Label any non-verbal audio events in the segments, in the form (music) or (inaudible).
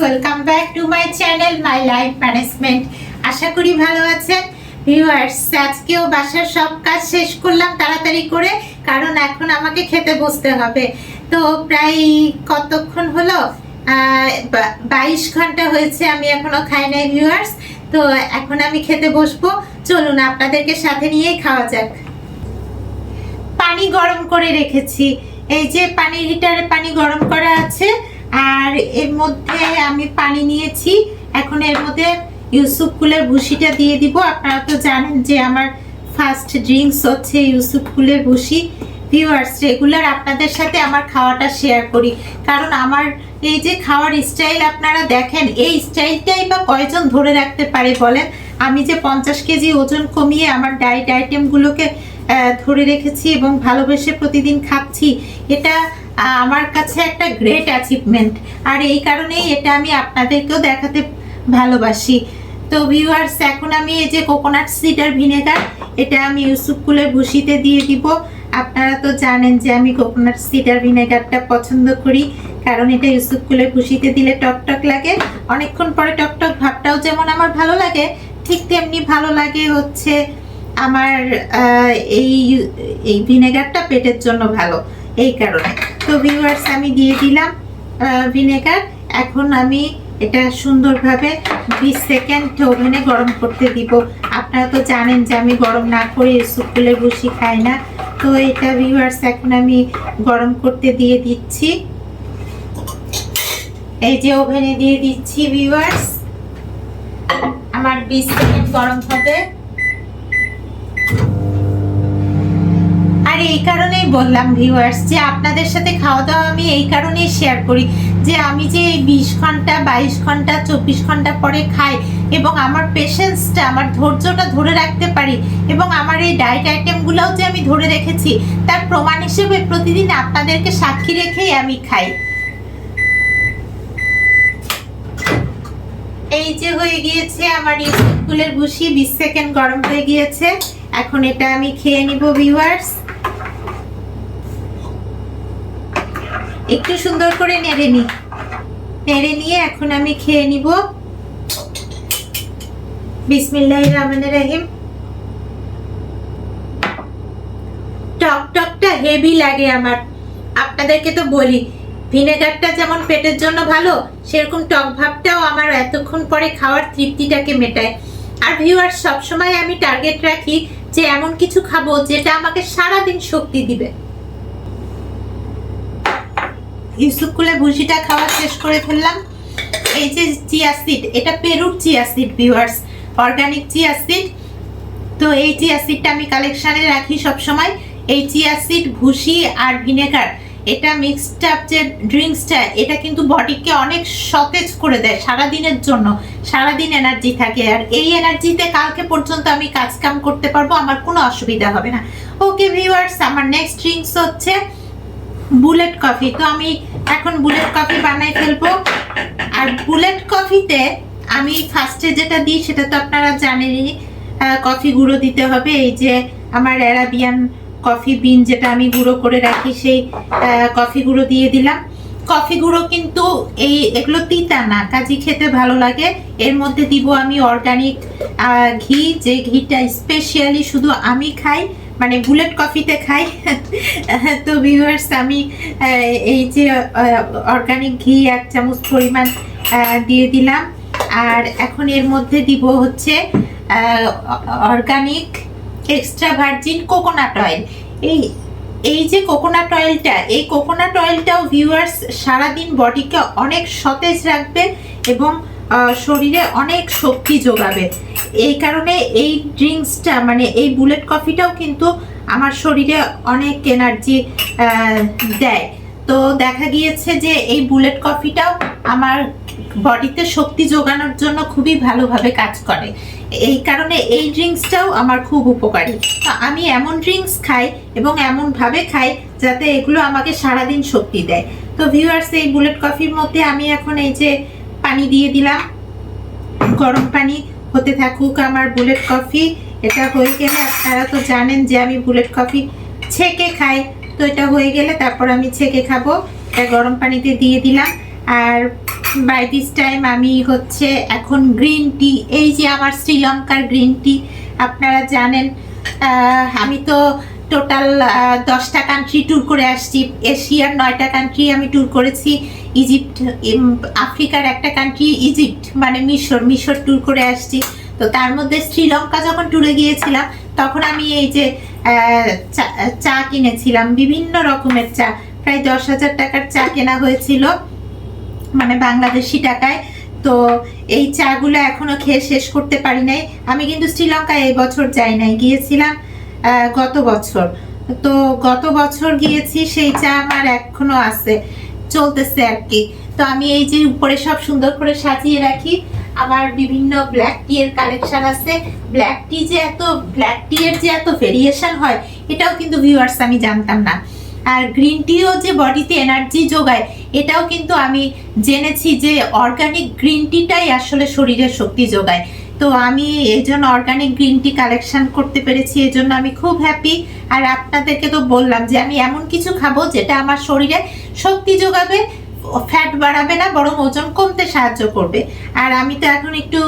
Welcome back to my channel my life management আশা করি ভালো আছেন। ভিউয়ার্স আজকেও বাসার সব কাজ শেষ করলাম তাড়াতাড়ি করে, কারণ এখন আমাকে খেতে বসতে হবে। তো প্রায় কতক্ষণ হলো? বাইশ ঘণ্টা হয়েছে, আমি এখনও খাই নাই ভিউয়ার্স তো এখন আমি খেতে বসবো। চলুন, আপনাদেরকে সাথে নিয়েই খাওয়া যাক। পানি গরম করে রেখেছি। এই যে পানি হিটারে পানি গরম করা আছে আর এর মধ্যে আমি পানি নিয়েছি। এখন এর মধ্যে ইউসুফ কুলের ভুসিটা দিয়ে দিব। আপনারা তো জানেন যে আমার ফার্স্ট ড্রিঙ্কস হচ্ছে ইউসুফ কুলের ভুসি ভিউয়ার্স রেগুলার আপনাদের সাথে আমার খাওয়াটা শেয়ার করি। কারণ আমার এই যে খাওয়ার স্টাইল আপনারা দেখেন, এই স্টাইলটাই বা কয়জন ধরে রাখতে পারে বলেন? আমি যে পঞ্চাশ কেজি ওজন কমিয়ে আমার ডায়েট আইটেমগুলোকে ধরে রেখেছি এবং ভালোবেসে প্রতিদিন খাচ্ছি, এটা আমার কাছে একটা গ্রেট অ্যাচিভমেন্ট আর এই কারণেই এটা আমি আপনাদেরকেও দেখাতে ভালোবাসি। তো ভিউয়ার্স এখন আমি এই যে কোকোনাট সিডার ভিনেগার এটা আমি ইউসুফ কুলের ভুসিতে দিয়ে দিব। আপনারা তো জানেন যে আমি কোকোনাট সিডার ভিনেগারটা পছন্দ করি, কারণ এটা ইউসুফ কুলের ভুসিতে দিলে টক টক লাগে। অনেকক্ষণ পরে টক টক ভাবটাও যেমন আমার ভালো লাগে, ঠিক তেমনি ভালো লাগে হচ্ছে আমার এই এই ভিনেগারটা পেটের জন্য ভালো, এই কারণে। তো ভিউয়ার্স আমি দিয়ে দিলাম ভিনেগার এখন আমি এটা সুন্দরভাবে বিশ সেকেন্ড ওভেনে গরম করতে দিব। আপনারা তো জানেন যে আমি গরম না করে সুকুলের বসি খাই না। তো এটা ভিউয়ার্স এখন আমি গরম করতে দিয়ে দিচ্ছি। এই যে ওভেনে দিয়ে দিচ্ছি ভিউয়ার্স আমার বিশ সেকেন্ড গরম হবে। এই কারণেই বললাম ভিউয়ার্স যে আপনাদের সাথে খাওয়া দাওয়া আমি এই কারণেই শেয়ার করি যে আমি যে এই বিশ ঘণ্টা, বাইশ ঘণ্টা, চব্বিশ ঘণ্টা পরে খাই এবং আমার পেশেন্সটা আমার ধৈর্যটা ধরে রাখতে পারি এবং আমার এই ডায়েট আইটেমগুলোও যে আমি ধরে রেখেছি, তার প্রমাণ হিসেবে প্রতিদিন আপনাদেরকে সাক্ষী রেখেই আমি খাই। এই যে হয়ে গিয়েছে আমার স্কুলের ভুসি বিশ সেকেন্ড গরম হয়ে গিয়েছে। এখন এটা আমি খেয়ে নিব ভিউয়ার্স একটু সুন্দর করে নেড়ে নি। নেড়ে নিয়ে এখন আমি খেয়ে নিব। বিসমিল্লাহ রহমান রাহিম। টক টকটা হেভি লাগে আমার। আপনাদেরকে তো বলি, ভিনেগারটা যেমন পেটের জন্য ভালো, সেরকম টক ভাবটাও আমার এতক্ষণ পরে খাওয়ার তৃপ্তিটাকে মেটায়। আর ভিউয়ার সবসময় আমি টার্গেট রাখি যে এমন কিছু খাব যেটা আমাকে সারাদিন শক্তি দিবে। ইউসুফ কুলে ভুসিটা খাওয়া শেষ করে ফেললাম। এই যে চিয়া সিড, এটা পেরুর chia seed viewers organic chia seed. তো এই চিয়া সিডটা আমি কালেকশানে রাখি সব সময় এই চিয়া সিড ভুসি আর ভিনেগার, এটা মিক্সড আপ যে ড্রিঙ্কসটা এটা কিন্তু বডিকে অনেক সতেজ করে দেয় সারা দিনের জন্য। সারাদিন এনার্জি থাকে। আর এই এনার্জিতে কালকে পর্যন্ত আমি কাজ কাম করতে পারব, আমার কোনো অসুবিধা হবে না। ওকে ভিউয়ার্স আমার নেক্সট ড্রিঙ্কস হচ্ছে বুলেট কফি। তো আমি এখন বুলেট কফি বানাই ফেলব। আর বুলেট কফিতে আমি ফার্স্টে যেটা দিই, সেটা তো আপনারা জানেনই কফি গুঁড়ো দিতে হবে। এই যে আমার অ্যারাবিয়ান কফি বিন যেটা আমি গুঁড়ো করে রাখি, সেই কফি গুঁড়ো দিয়ে দিলাম। কফি গুঁড়ো কিন্তু এই, এগুলো তিতা না, কাজী খেতে ভালো লাগে। এর মধ্যে দিব আমি অর্গানিক ঘি, যে ঘিটা স্পেশালি শুধু আমি খাই। মানে বুলেট কফিতে খাই। (laughs) তো ভিউয়ার্স আমি এই যে অর্গানিক ঘি এক চামচ পরিমাণ দিয়ে দিলাম। আর এখন এর মধ্যে দিব হচ্ছে organic extra virgin coconut oil এই এই যে কোকোনাট অয়েলটা এই কোকোনাট অয়েলটাও ভিউয়ার্স সারাদিন বডিকে অনেক সতেজ রাখবে এবং শরীরে অনেক শক্তি যোগাবে। এই কারণে এই ড্রিঙ্কসটা মানে এই বুলেট কফিটাও কিন্তু আমার শরীরে অনেক এনার্জি দেয়। তো দেখা গিয়েছে যে এই বুলেট কফিটাও আমার বডিতে শক্তি যোগানোর জন্য খুবই ভালোভাবে কাজ করে। এই কারণে এই ড্রিঙ্কসটাও আমার খুব উপকারী। তো আমি এমন ড্রিঙ্কস খাই এবং এমনভাবে খাই যাতে এগুলো আমাকে সারাদিন শক্তি দেয়। তো ভিউয়ার্স এই বুলেট কফির মধ্যে আমি এখন এই যে পানি দিয়ে দিলাম। গরম পানি হতে থাকুক আমার বুলেট কফি। এটা হয়ে গেলে আপনারা তো জানেন যে আমি বুলেট কফি ছেঁকে খাই। তো এটা হয়ে গেলে তারপর আমি ছেঁকে খাব। এটা গরম পানিতে দিয়ে দিলাম। আর বাই দিস টাইম আমি হচ্ছে এখন গ্রিন টি এই যে আমার শ্রীলঙ্কার গ্রিন টি আপনারা জানেন আমি তো টোটাল দশটা কান্ট্রি ট্যুর করে আসছি। এশিয়ার নয়টা কান্ট্রি আমি ট্যুর করেছি। ইজিপ্ট আফ্রিকার একটা কান্ট্রি ইজিপ্ট মানে মিশর মিশর ট্যুর করে আসছি। তো তার মধ্যে শ্রীলঙ্কা যখন ট্যুরে গিয়েছিলাম, তখন আমি এই যে চা- চা কিনেছিলাম। বিভিন্ন রকমের চা। প্রায় দশ হাজার টাকার চা কেনা হয়েছিল মানে বাংলাদেশি টাকায়। তো এই চাগুলো এখনও খেয়ে শেষ করতে পারি নাই। আমি কিন্তু শ্রীলঙ্কায় এই বছর যাই নাই। গিয়েছিলাম গত বছর। তো গত বছর গিয়েছি, সেই চা আমার এখনও আছে, চলতেছে আর কি। তো আমি এই যে উপরে সব সুন্দর করে সাজিয়ে রাখি। আমার বিভিন্ন ব্ল্যাক টি এর কালেকশন আছে। ব্ল্যাক টি যে এত ব্ল্যাক টি এর যে এত ভেরিয়েশন হয়, এটাও কিন্তু ভিউয়ার্স আমি জানতাম না। আর গ্রিন টিও যে বডিতে এনার্জি যোগায়, এটাও কিন্তু আমি জেনেছি যে অর্গানিক গ্রিন টিটাই আসলে শরীরে শক্তি যোগায়। তো আমি এই জন্য অর্গানিক গ্রিন টি কালেকশন করতে পেরেছি, এই জন্য আমি খুব হ্যাপি আর আপনাদেরকে তো বললাম যে আমি এমন কিছু খাব যেটা আমার শরীরে শক্তি যোগাবে ফ্যাট বাড়াবে না, বরং ওজন কমতে সাহায্য করবে। আর আমি তো এখন একটু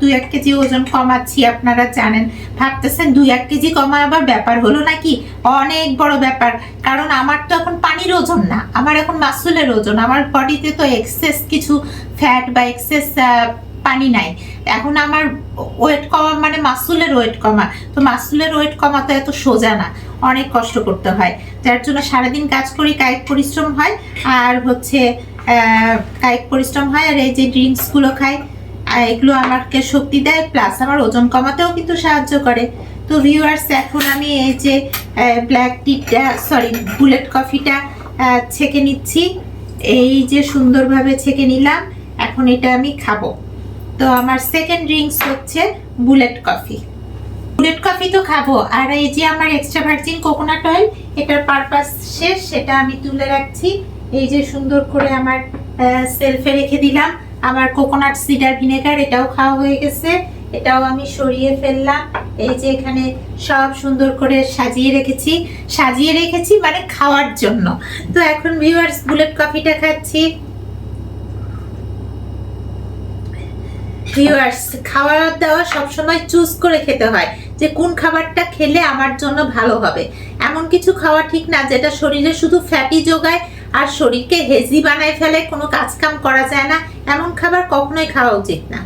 দু এক কেজি ওজন কমাচ্ছি, আপনারা জানেন। ভাবতেছেন দুই, এক কেজি কমা আবার ব্যাপার হলো নাকি? অনেক বড় ব্যাপার। কারণ আমার তো এখন পানির ওজন না, আমার এখন মাসুলের ওজন। আমার বডিতে তো এক্সেস কিছু ফ্যাট বা এক্সেস পানি নাই। এখন আমার ওয়েট কমা মানে মাসুলের ওয়েট কমা। তো মাসুলের ওয়েট কমা তো এত সোজা না, অনেক কষ্ট করতে হয়। যার জন্য সারাদিন কাজ করি, কায়িক পরিশ্রম হয়, আর হচ্ছে কায়িক পরিশ্রম হয়, আর এই যে ড্রিঙ্কসগুলো খাই এগুলো আমাকে শক্তি দেয় প্লাস আমার ওজন কমাতেও কিন্তু সাহায্য করে। তো ভিউয়ার্স এখন আমি এই যে ব্ল্যাক টিটা সরি বুলেট কফিটা ছেঁকে নিচ্ছি। এই যে সুন্দরভাবে ছেঁকে নিলাম, এখন এটা আমি খাব। তো আমার সেকেন্ড ড্রিঙ্কস হচ্ছে বুলেট কফি বুলেট কফি তো খাব, আর এই যে আমার এক্সট্রা ভার্জিন কোকোনাট অয়েল এটার পারপাস শেষ, সেটা আমি তুলে রাখছি। এই যে সুন্দর করে আমার সেলফে রেখে দিলাম। আমার কোকোনাট সিডার ভিনেগার এটাও খাওয়া হয়ে গেছে। এটাও আমি সরিয়ে ফেললাম। এই যে এখানে সব সুন্দর করে সাজিয়ে রেখেছি। সাজিয়ে রেখেছি মানে খাওয়ার জন্য। তো এখন ভিউয়ার্স বুলেট কফিটা খাচ্ছি। ভিউয়ার্স খাওয়া দাওয়া সবসময় চুজ করে খেতে হয় যে কোন খাবারটা খেলে আমার জন্য ভালো হবে। এমন কিছু খাওয়া ঠিক না যেটা শরীরে শুধু ফ্যাটি যোগায় আর শরীরকে হেজি বানায় ফেলে, কোনো করা যায় না। এমন খাবার কখনোই খাওয়া উচিত না।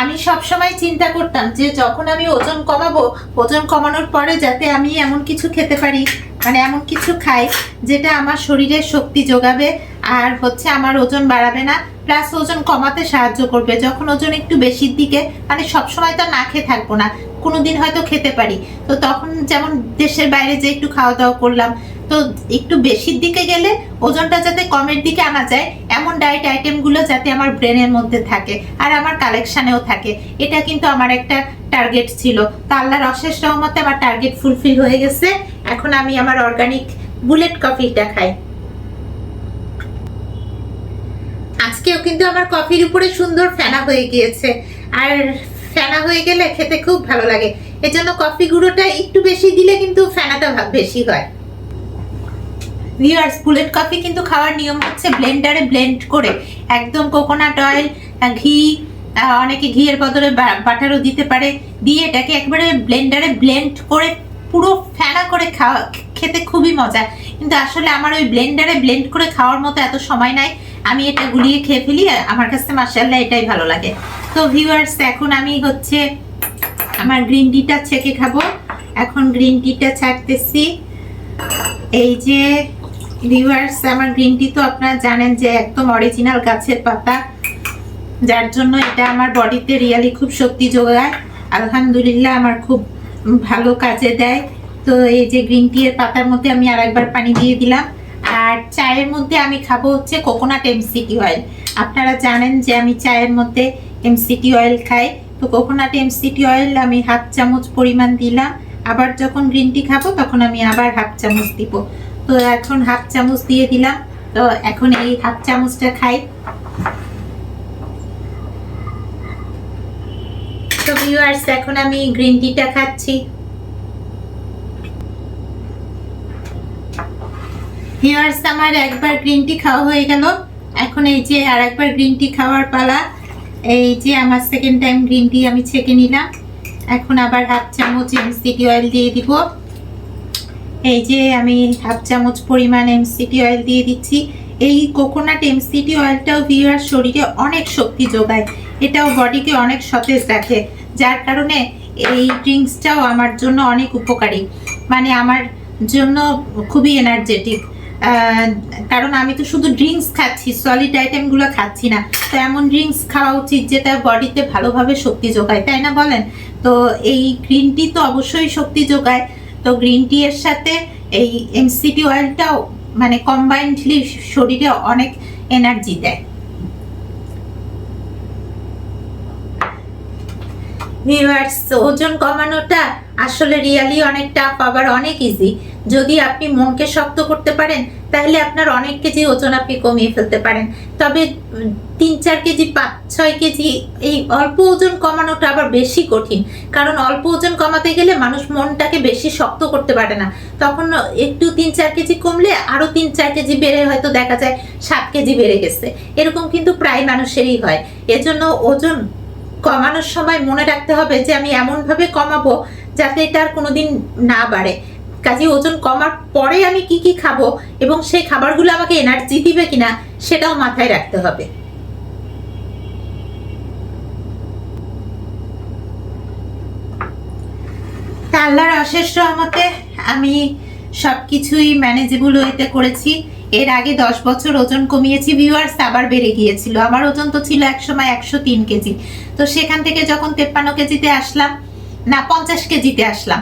আমি সব সময় চিন্তা করতাম যে যখন আমি ওজন কমাবো, ওজন কমানোর পরে যাতে আমি এমন কিছু খেতে পারি। মানে এমন কিছু খাই যেটা আমার শরীরে শক্তি যোগাবে আর হচ্ছে আমার ওজন বাড়াবে না প্লাস ওজন কমাতে সাহায্য করবে। যখন ওজন একটু বেশির দিকে মানে সবসময় তো না খেয়ে থাকব না কোনো দিন হয়তো খেতে পারি। তো তখন যেমন দেশের বাইরে যে একটু খাওয়া দাওয়া করলাম, তো একটু বেশির দিকে গেলে ওজনটা যাতে কমের দিকে আনা যায়, এমন ডায়েট আইটেমগুলো যাতে আমার ব্রেনের মধ্যে থাকে, আর আমার কালেকশানেও থাকে। এটা কিন্তু আমার একটা টার্গেট ছিল। তো আল্লাহর অশেষ রহমতে আমার টার্গেট ফুলফিল হয়ে গেছে। এখন আমি আমার অর্গানিক বুলেট কফিটা খাই। আজকেও কিন্তু আমার কফির উপরে সুন্দর ফেনা হয়ে গিয়েছে। আর ফেনা হয়ে গেলে খেতে খুব ভালো লাগে। এজন্য কফি গুঁড়োটা একটু বেশি দিলে কিন্তু ফেনাটা বেশি হয়। ভিউয়ার্স বুলেট কফি কিন্তু খাওয়ার নিয়ম হচ্ছে ব্লেন্ডারে ব্লেন্ড করে। একদম কোকোনাট অয়েল ঘি অনেকে ঘিয়ের বদলে বাটারও দিতে পারে। দিয়ে এটাকে একবারে ব্লেন্ডারে ব্লেন্ড করে পুরো ফেনা করে খাওয়া খেতে খুবই মজা। কিন্তু আসলে আমার ওই ব্লেন্ডারে ব্লেন্ড করে খাওয়ার মতো এত সময় নাই। আমি এটা গুলিয়ে খেয়ে ফেলি আর আমার কাছে মার্শাল্লাহ এটাই ভালো লাগে। তো ভিউয়ার্স এখন আমি হচ্ছে আমার গ্রিন টিটা ছেঁকে খাব। এখন গ্রিন টিটা ছাড়তেছি। এই যে ভিউয়ার্স আমার গ্রিন টি তো আপনারা জানেন যে একদম অরিজিনাল গাছের পাতা। যার জন্য এটা আমার বডিতে রিয়ালি খুব শক্তি যোগায়। আলহামদুলিল্লাহ আমার খুব ভালো কাজে দেয়। তো এই যে গ্রিন টি এর পাতার মধ্যে আমি আরেকবার পানি দিয়ে দিলাম। আর চায়ের মধ্যে আমি খাব হচ্ছে কোকোনাট এমসিটি অয়েল আপনারা জানেন যে আমি চায়ের মধ্যে এমসিটি অয়েল খাই। তো কোকোনাট এমসিটি অয়েল আমি হাফ চামচ পরিমাণ দিলাম। আবার যখন গ্রিন টি খাব, তখন আমি আবার হাফ চামচ দিব। তো এখন হাফ চামচ দিয়ে দিলাম। তো এখন এই হাফ চামচটা খাই। তো ভিউয়ার্স এখন আমি গ্রিন টিটা খাচ্ছি। ভিউয়ার্স আমার একবার গ্রিন টি খাওয়া হয়ে গেল। এখন এই যে আর একবার গ্রিন টি খাওয়ার পালা। এই যে আমার সেকেন্ড টাইম গ্রিন টি আমি ছেঁকে নিলাম। এখন আবার হাফ চামচ এমসিটি অয়েল দিয়ে দিব। এই যে আমি হাফ চামচ পরিমাণ এমসিটি অয়েল দিয়ে দিচ্ছি। এই কোকোনাট এমসিটি অয়েলটাও ভিউয়ার শরীরে অনেক শক্তি যোগায়। এটাও বডিকে অনেক সতেজ রাখে। যার কারণে এই ড্রিঙ্কসটাও আমার জন্য অনেক উপকারী। মানে আমার জন্য খুবই এনার্জেটিক কারণ আমি তো শুধু ড্রিঙ্কস খাচ্ছি সলিড আইটেমগুলো খাচ্ছি না। তো এমন ড্রিঙ্কস খাওয়া উচিত যেটা বডিতে ভালোভাবে শক্তি যোগায়, তাই না বলেন? তো এই গ্রিন টি তো অবশ্যই শক্তি যোগায়। তো গ্রিন টি এর সাথে এই এমসিটি অয়েলটাও মানে কম্বাইন্ডলি শরীরে অনেক এনার্জি দেয়। ওজন কমানোটা আসলে রিয়ালি অনেক টাফ আবার অনেক ইজি যদি আপনি মনকে শক্ত করতে পারেন, তাহলে আপনার অনেক কেজি ওজন আপনি কমিয়ে ফেলতে পারেন। তবে তিন, চার কেজি, পাঁচ, ছয় কেজি, এই অল্প ওজন কমানোটা আবার বেশি কঠিন। কারণ অল্প ওজন কমাতে গেলে মানুষ মনটাকে বেশি শক্ত করতে পারে না। তখন একটু তিন, চার কেজি কমলে আরও তিন, চার কেজি বেড়ে হয়তো দেখা যায় সাত কেজি বেড়ে গেছে। এরকম কিন্তু প্রায় মানুষেরই হয়। এজন্য ওজন কমানোর সময় মনে রাখতে হবে যে, আমি এমনভাবে কমাবো যাতে এটা আর কোনোদিন না বাড়ে। কাজে ওজন কমার পরে আমি কি কি খাব এবং সেই খাবারগুলো আমাকে এনার্জি দিবে কিনা সেটাও মাথায় রাখতে হবে। আল্লাহর অশেষ রহমতে আমি সব কিছুই ম্যানেজেবল ওয়েতে করেছি। এর আগে দশ বছর ওজন কমিয়েছি ভিউয়ার্স আবার বেড়ে গিয়েছিল। আমার ওজন তো ছিল একসময় একশো তিন কেজি। তো সেখান থেকে যখন তেপ্পান্ন কেজিতে আসলাম, না, পঞ্চাশ কেজিতে আসলাম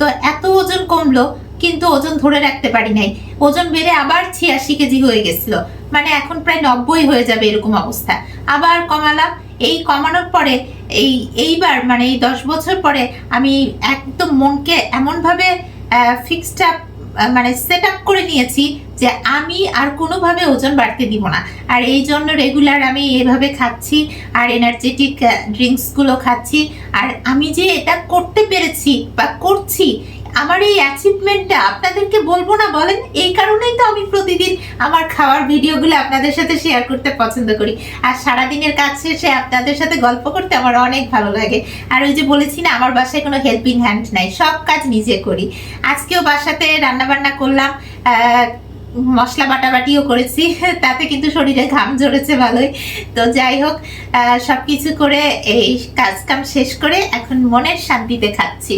তো এত ওজন কমলো, কিন্তু ওজন ধরে রাখতে পারি নাই। ওজন বেড়ে আবার ছিয়াশি কেজি হয়ে গেছিল। মানে এখন প্রায় নব্বই হয়ে যাবে এরকম অবস্থা। আবার কমালাম। এই কমানোর পরে, এই এইবার মানে এই দশ বছর পরে, আমি একদম মনকে এমনভাবে ফিক্সড আপ মানে সেট আপ করে নিয়েছি যে আমি আর কোনোভাবে ওজন বাড়তে দিব না। আর এই জন্য রেগুলার আমি এভাবে খাচ্ছি, আর এনার্জেটিক ড্রিঙ্কসগুলো খাচ্ছি। আর আমি যে এটা করতে পেরেছি বা করছি আমার এই অ্যাচিভমেন্টটা আপনাদেরকে বলব না, বলেন, এই কারণেই তো আমি প্রতিদিন আমার খাওয়ার ভিডিওগুলো আপনাদের সাথে শেয়ার করতে পছন্দ করি। আর সারাদিনের কাজ শেষে আপনাদের সাথে গল্প করতে আমার অনেক ভালো লাগে। আর ওই যে বলেছি না, আমার বাসায় কোনো হেল্পিং হ্যান্ড নাই, সব কাজ নিজে করি। আজকেও বাসাতে রান্না বান্না করলাম মশলা বাটাবাটিও করেছি, (laughs) তাতে কিন্তু শরীরে ঘাম ঝরেছে ভালোই। তো যাই হোক সব কিছু করে এই কাজ কাম শেষ করে এখন মনের শান্তিতে খাচ্ছি।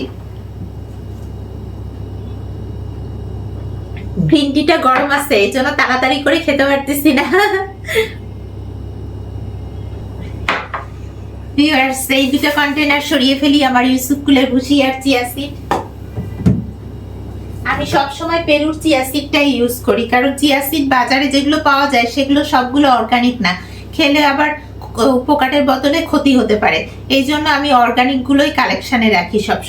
গ্রিন টিটা গরম আছে, এই জন্য তাড়াতাড়ি করে খেতে পারতেছি না। ভিউয়ার্স এই দুটো কন্টেনার সরিয়ে ফেলি, আমার ইউসুফ কুলের ভুসি আর চিয়া সিড আমি সব সময় পেরুর চিয়া সিডটাই ইউজ করি, কারণ চিয়া সিড বাজারে যেগুলো পাওয়া যায়, সেগুলো সবগুলো অর্গানিক না। খেলে আবার পোকাটের বদলে ক্ষতি হতে পারে। এই জন্য আমি অর্গানিক গুলোই কালেকশনে রাখি সব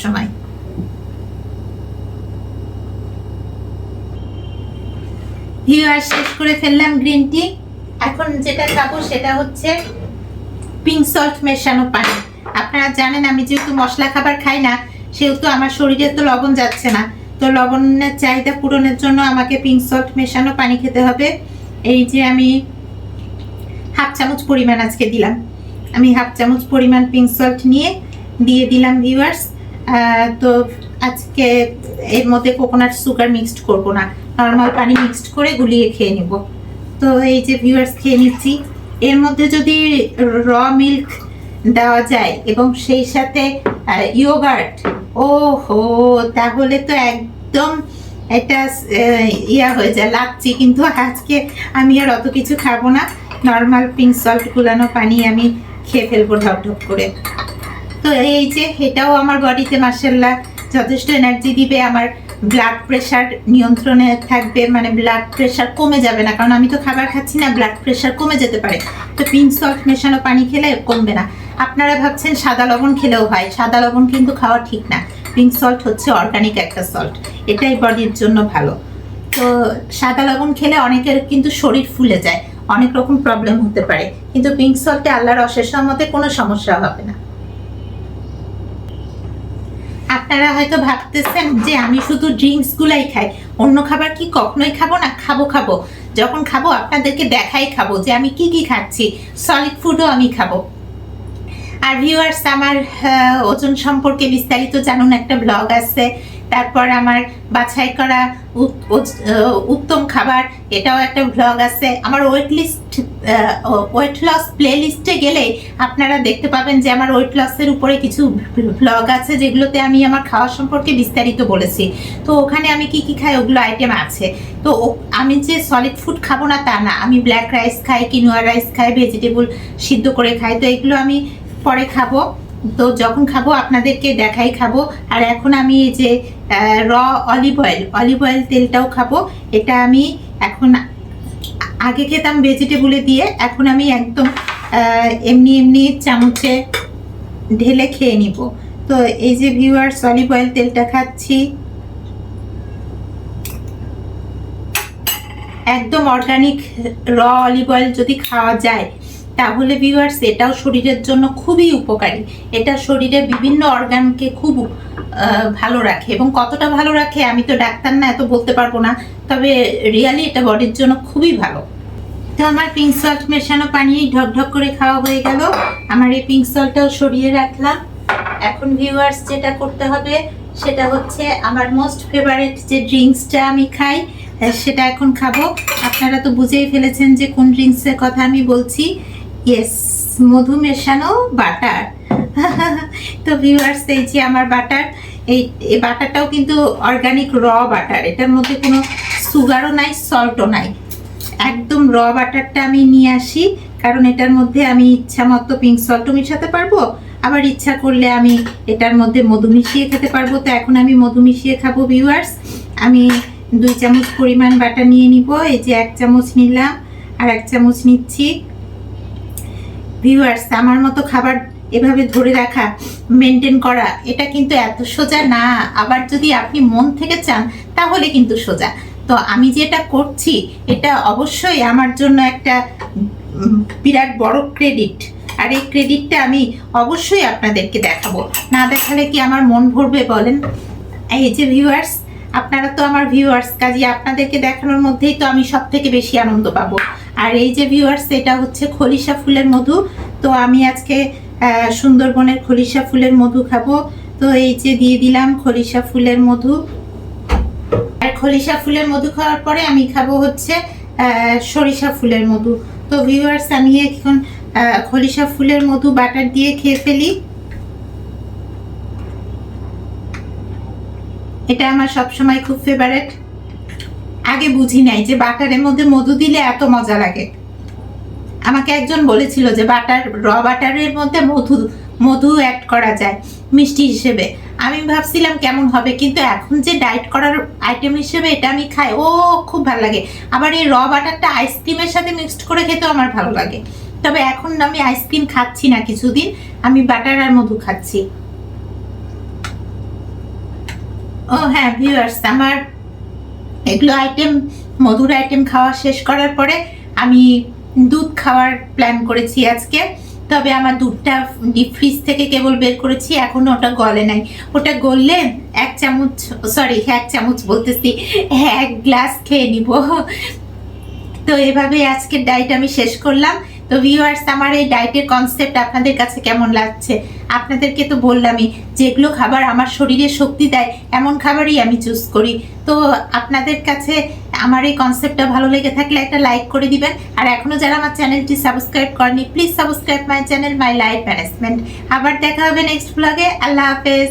ভিউয়ার শেষ করে ফেললাম গ্রিন টি এখন যেটা খাব সেটা হচ্ছে পিঙ্ক সল্ট মেশানো পানি। আপনারা জানেন আমি যেহেতু মশলা খাবার খাই না, সেহেতু আমার শরীরে তো লবণ যাচ্ছে না। তো লবণের চাহিদা পূরণের জন্য আমাকে পিঙ্ক সল্ট মেশানো পানি খেতে হবে। এই যে আমি হাফ চামচ পরিমাণ আজকে দিলাম। আমি হাফ চামচ পরিমাণ পিঙ্ক সল্ট নিয়ে দিয়ে দিলাম ভিউয়ার্স তো আজকে এর মধ্যে কোকোনাট সুগার মিক্সড করব না। নর্মাল পানি মিক্সড করে গুলিয়ে খেয়ে নিব। তো এই যে ভিউয়ার্স খেয়ে নিচ্ছি। এর মধ্যে যদি র মিল্ক দেওয়া যায় এবং সেই সাথে ইয়োগার্ট ও হো তাহলে তো একদম এটা ইয়া হয়ে যায়, লাগছে। কিন্তু আজকে আমি আর অত কিছু খাব না। নর্মাল পিঙ্ক সল্ট গুলানো পানি আমি খেয়ে ফেলব ঢক করে। তো এই যে এটাও আমার বডিতে মার্শাল্লাহ যথেষ্ট এনার্জি দিবে। আমার ব্লাড প্রেশার নিয়ন্ত্রণে থাকবে মানে ব্লাড প্রেশার কমে যাবে না। কারণ আমি তো খাবার খাচ্ছি না ব্লাড প্রেশার কমে যেতে পারে। তো পিঙ্ক সল্ট মেশানো পানি খেলে কমবে না। আপনারা ভাবছেন সাদা লবণ খেলেও হয়, সাদা লবণ কিন্তু খাওয়া ঠিক না। পিঙ্ক সল্ট হচ্ছে অর্গানিক একটা সল্ট এটাই বডির জন্য ভালো। তো সাদা লবণ খেলে অনেকের কিন্তু শরীর ফুলে যায়, অনেক রকম প্রবলেম হতে পারে। কিন্তু পিঙ্ক সল্টে আল্লাহর অশেষ মতে কোনো সমস্যা হবে না। আপনারা হয়তো ভাবতেছেন যে আমি শুধু ড্রিঙ্কসগুলাই খাই, অন্য খাবার কি কখনোই খাব না? খাব খাব। যখন খাব, আপনাদেরকে দেখাই খাব যে আমি কি কি খাচ্ছি। সলিড ফুডও আমি খাব। আর ভিউয়ার্স আমার ওজন সম্পর্কে বিস্তারিত জানুন, একটা ব্লগ আছে। তারপর আমার বাছাই করা উত- উত- উত্তম খাবার, এটাও একটা ব্লগ আছে। আমার weight list weight loss play লিস্টে গেলে আপনারা দেখতে পাবেন যে আমার ওয়েট লসের উপরে কিছু ব্লগ আছে, যেগুলোতে আমি আমার খাওয়া সম্পর্কে বিস্তারিত বলেছি। তো ওখানে আমি কি কি খাই, ওগুলো আইটেম আছে। তো আমি যে সলিড ফুড খাব না তা না, আমি ব্ল্যাক রাইস খাই কিনোয়া রাইস খাই ভেজিটেবল সিদ্ধ করে খাই, তো এগুলো আমি পরে খাব। তো যখন খাব, আপনাদেরকে দেখাই খাব। আর এখন আমি এই যে র অলিভ অয়েল অলিভ অয়েল তেলটাও খাব। এটা আমি এখন আগে খেতাম ভেজিটেবলে দিয়ে, এখন আমি একদম এমনি এমনি চামচে ঢেলে খেয়ে নিব। তো এই যে ভিউয়ার্স অলিভ অয়েল তেলটা খাচ্ছি। একদম অর্গানিক র অলিভ অয়েল যদি খাওয়া যায় তাহলে ভিউয়ার্স এটাও শরীরের জন্য খুবই উপকারী। এটা শরীরের বিভিন্ন অর্গানকে খুব ভালো রাখে এবং কতটা ভালো রাখে আমি তো ডাক্তার না, এত বলতে পারব না, তবে রিয়ালি এটা বডির জন্য খুবই ভালো। তো আমার পিঙ্ক সল্ট মেশানো পানি ঢকঢক করে খাওয়া হয়ে গেল। আমার এই পিঙ্ক সল্টটাও সরিয়ে রাখলাম। এখন ভিউয়ার্স যেটা করতে হবে, সেটা হচ্ছে আমার মোস্ট ফেভারিট যে ড্রিঙ্কসটা আমি খাই, সেটা এখন খাব। আপনারা তো বুঝেই ফেলেছেন যে কোন ড্রিঙ্কসের কথা আমি বলছি। ইয়েস মধু মেশানো বাটার। (laughs) তো ভিউয়ার্স এই যে আমার বাটার, এই এই বাটারটাও কিন্তু অর্গানিক র বাটার। এটার মধ্যে কোনো সুগারও নাই সল্টও নাই। একদম র বাটারটা আমি নিয়ে আসি, কারণ এটার মধ্যে আমি ইচ্ছা মতো পিঙ্ক সল্টও মিশাতে পারব। আবার ইচ্ছা করলে আমি এটার মধ্যে মধু মিশিয়ে খেতে পারব। তো এখন আমি মধু মিশিয়ে খাব ভিউয়ার্স আমি দুই চামচ পরিমাণ বাটার নিয়ে নিব। এই যে এক চামচ নিলাম আর এক চামচ নিচ্ছি। ভিউয়ার্স আমার মতো খাবার এভাবে ধরে রাখা মেনটেন করা, এটা কিন্তু এত সোজা না। আবার যদি আপনি মন থেকে চান, তাহলে কিন্তু সোজা। তো আমি যেটা করছি, এটা অবশ্যই আমার জন্য একটা বিরাট বড় ক্রেডিট আর এই ক্রেডিটটা আমি অবশ্যই আপনাদেরকে দেখাবো। না দেখালে কি আমার মন ভরবে বলেন? এই যে ভিউয়ার্স আপনারা তো আমার ভিউয়ার্স কাজে আপনাদেরকে দেখানোর মধ্যেই তো আমি সব থেকে বেশি আনন্দ পাবো। আর এই যে ভিউয়ার্স এটা হচ্ছে খলিশা ফুলের মধু। তো আমি আজকে সুন্দরবনের খলিশা ফুলের মধু খাব। তো এই যে দিয়ে দিলাম খলিশা ফুলের মধু। আর খলিশা ফুলের মধু খাওয়ার পরে আমি খাব হচ্ছে সরিষা ফুলের মধু। তো ভিউয়ার্স আমি এখন খলিশা ফুলের মধু বাটার দিয়ে খেয়ে ফেলি। এটা আমার সবসময় খুব ফেভারেট আগে বুঝি নাই যে বাটারের মধ্যে মধু দিলে এত মজা লাগে। আমাকে একজন বলেছিল যে বাটার, র বাটারের মধ্যে মধু মধু অ্যাড করা যায় মিষ্টি হিসেবে। আমি ভাবছিলাম কেমন হবে, কিন্তু এখন যে ডায়েট করার আইটেম হিসেবে এটা আমি খাই, ও খুব ভালো লাগে। আবার এই র বাটারটা আইসক্রিমের সাথে মিক্সড করে খেতেও আমার ভালো লাগে। তবে এখন আমি আইসক্রিম খাচ্ছি না কিছুদিন, আমি বাটার আর মধু খাচ্ছি। ও হ্যাঁ ভিউয়ার্স আমার এগুলো আইটেম মধুর আইটেম খাওয়া শেষ করার পরে আমি দুধ খাওয়ার প্ল্যান করেছি আজকে। তবে আমার দুধটা ডিপ ফ্রিজ থেকে কেবল বের করেছি এখনও ওটা গলে নাই। ওটা গললে এক চামচ সরি এক চামচ বলতেছি, এক গ্লাস খেয়ে নিব। তো এভাবে আজকের ডায়েট আমি শেষ করলাম। তো ভিউয়ার্স আমার এই ডায়েটের কনসেপ্ট আপনাদের কাছে কেমন লাগছে? আপনাদেরকে তো বললামই, যেগুলো খাবার আমার শরীরে শক্তি দেয়, এমন খাবারই আমি চুজ করি। তো আপনাদের কাছে আমার এই কনসেপ্টটা ভালো লেগে থাকলে একটা লাইক করে দিবেন। আর এখনও যারা আমার চ্যানেলটি সাবস্ক্রাইব করেনি please subscribe my channel my life management আবার দেখা হবে নেক্সট ব্লগে আল্লাহ হাফেজ।